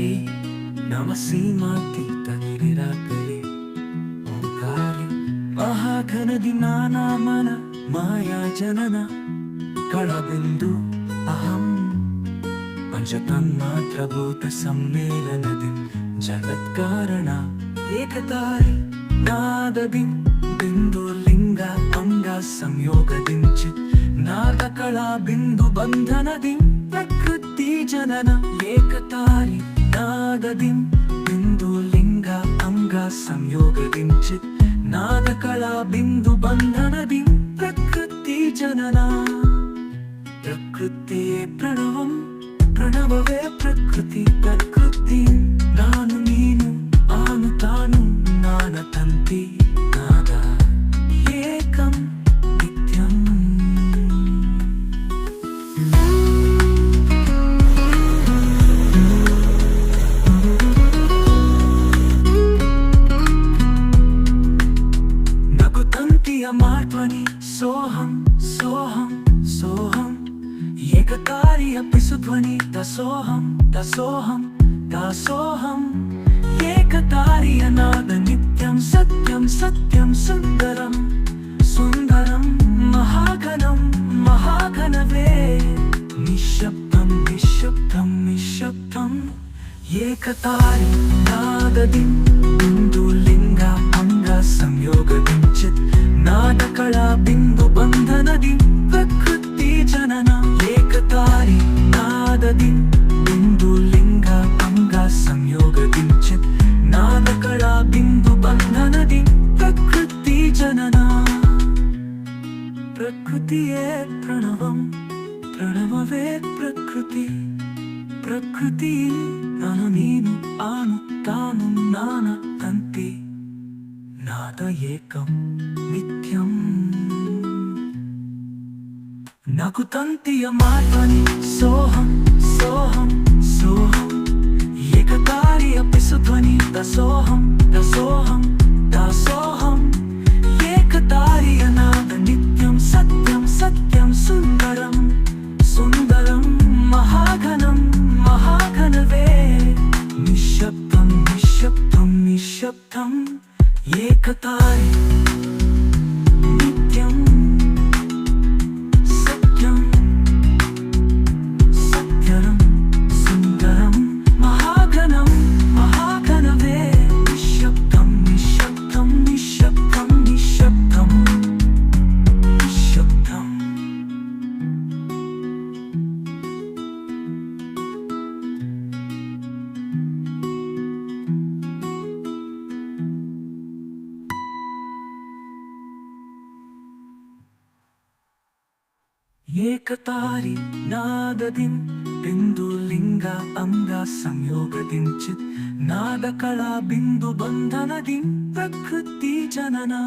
ఓంకారి నమసీమాతీత నిరాకరి ఓంకారి మహాఘనది నానామన మాయా జనన కళబిందు అహం పంచతన్మాత్రభూత సమ్మేళనది జగత్కారణ ఏకతారి నాదది బిందు లింగ అంగ సంయోగదించి నాదకళ బిందు బంధనది ప్రకృతి జనన ఏకతారి. నాదది బిందు లింగ అంగ సంయోగదించి నాదకళ బిందు బంధనది ప్రకృతి జనన ప్రకృతి సోహం సోహం సోహం. ఏకతారియ పిసుధ్వని దసోహం దసోహం దాసోహం ఏకతారియ నాద నిత్యం సత్యం సత్యం సుందరం. సుందరం మహాగణం మహాగణవే నిశ్శబ్దం నిశ్శబ్దం నిశ్శబ్దం. ఏకతారి నాదది బిందు లింగ అంగ సంయోగదించిత్ నాదకళ బిందు ప్రకృతియే ప్రణవం? ప్రణవవే ప్రకృతి. ప్రకృతి నను నేను ఆను తాను నాన తంతి. నాద ఏకం నిత్యం. నాకు తంతియ మార్పని సోహం సోహం. ఏకతారి నాదదిం బిందు లింగ అంగ సంయోగదించిత్ నాద కళా బిందు బంధనది ప్రకృతి జననా